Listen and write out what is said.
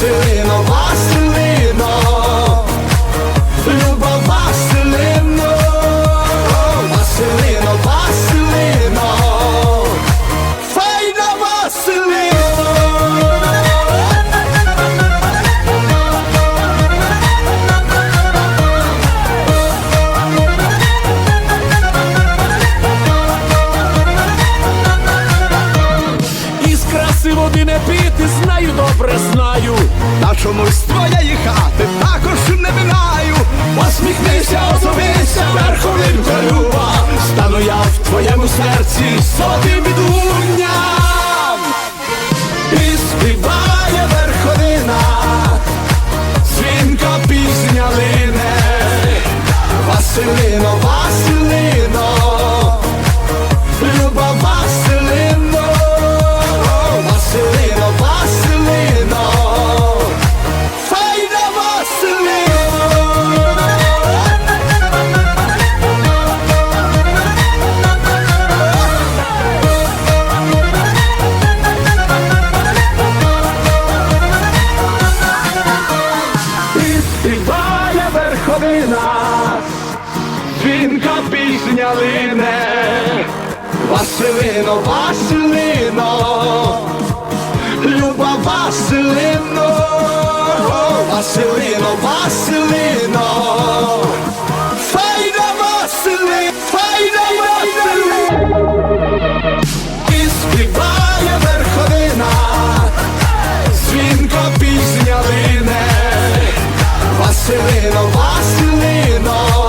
сили нова. діти знаю, добре знаю, на чомусь твоєї хати також не минаю. Посміхнися, озовися, верховинка люба, стану я в твоєму серці сотим відлунням і співає верховина, свінка пісня лине, Василина. Співає верховина, дзвінка пісня лине. Василино, Василино, Люба Василино, Василино, Василино. Україна, властеліна